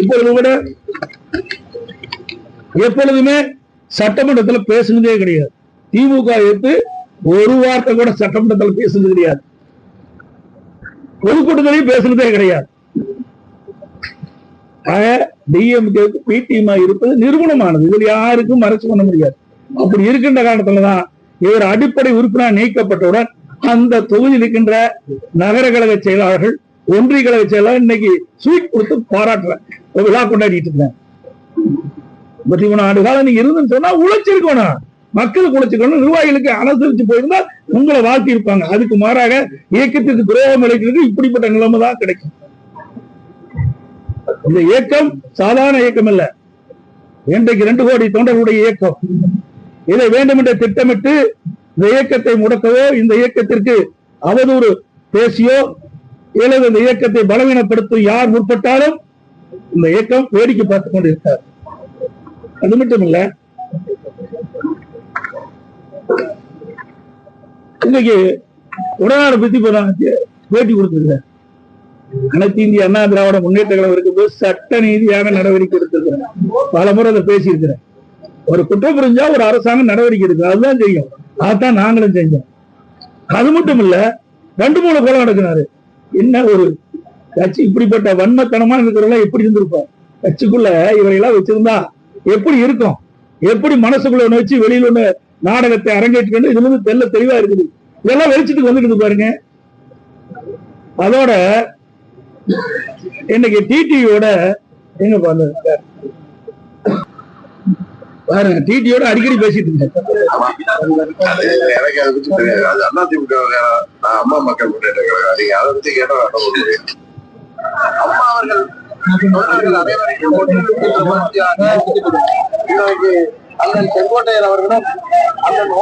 இப்பொழுது கூட எப்பொழுதுமே சட்டமன்றத்துல பேசுனதே கிடையாது. திமுக எடுத்து ஒரு வார்த்தை கூட சட்டமன்றத்துல பேசுனது கிடையாது. பொதுக்கூட்டத்திலையும் பேசுனதே கிடையாது. ஆக டிஎம்கேக்கு பிடிஎம்ஆ இருப்பது நிறுவனமானது. இதில் யாருக்கும் மறைச்சு பண்ண முடியாது. அப்படி இருக்கின்ற காரணத்துலதான் இவர் அடிப்படை உறுப்பினர் நீக்கப்பட்டவுடன் அந்த தொகுதியில் இருக்கின்ற நகர கழக செயலாளர்கள் ஒன்றிய கழக செயலாளர் இன்னைக்கு ஸ்வீட் கொடுத்து பாராட்டுறேன் ஒரு விழா கொண்டாடிட்டு இருந்தேன் இருபத்தி மூணு ஆண்டு காலம் நீங்க இருந்துன்னு சொன்னா உழைச்சிருக்கணும் மக்களுக்கு உழைச்சிருக்கணும் நிர்வாகிகளுக்கு அனுசரிச்சு போயிருந்தா உங்களை வாழ்த்தி இருப்பாங்க அதுக்கு மாறாக இயக்கத்திற்கு துரோகம் இழைக்கிறதுக்கு இப்படிப்பட்ட நிலைமை தான் கிடைக்கும். இந்த இயக்கம் சாதாரண இயக்கம் இல்ல இன்றைக்கு ரெண்டு கோடி தொண்டர்களுடைய இயக்கம். இதை வேண்டுமென்ற திட்டமிட்டு இந்த இயக்கத்தை முடக்கவோ இந்த இயக்கத்திற்கு அவதூறு பேசியோ அல்லது இந்த இயக்கத்தை பலவீனப்படுத்தும் யார் முற்பட்டாலும் இந்த இயக்கம் வேடிக்கை பார்த்து கொண்டு கொண்டிருக்கார் அது மட்டும் இல்ல இன்னைக்கு உடனாடு பத்தி பேட்டி கொடுத்திருக்கேன் அனைத்து இந்திய அண்ணா திராவிட முன்னேற்ற கழகம் இருக்கும்போது சட்ட நீதியான நடவடிக்கை எடுத்திருக்கிறேன் பல முறை அதை பேசியிருக்கிறேன் ஒரு குற்றம் புரிஞ்சா ஒரு அரசாங்கம் நடவடிக்கை எடுக்கும். அதுதான் செய்யும். அதான் நாங்களும் செஞ்சோம். அது மட்டும் இல்ல ரெண்டு மூணு கொலை நடக்குனாரு என்ன ஒரு கட்சி இப்படிப்பட்ட வன்மத்தனமா இருக்கிறவங்க எப்படி இருந்திருப்போம் கட்சிக்குள்ள இவரையெல்லாம் வச்சிருந்தா எப்படி இருக்கும்? எப்படி மனசுக்குள்ள ஒண்ணு வச்சு வெளியில ஒண்ணு நாடகத்தை அரங்கேற்றிக்கணும் இதுல இருந்து தெல்ல தெளிவா இருக்குது? இதெல்லாம் வெளிச்சத்துக்கு வந்துட்டு பாருங்க. அதோட இன்னைக்கு டிடிவியோட எங்க பாருங்க? பாருங்க டிடியோட அடிக்கடி பேசிட்டு இருக்கேன் அது அம்மா மக்கள் முன்னேற்ற கழகம் நீங்க அதை பத்தி கேட்டா அம்மா அவர்கள் தொண்டர்கள் அனைவரையும் அண்ணன் செங்கோட்டையர் அவர்களும் அண்ணன்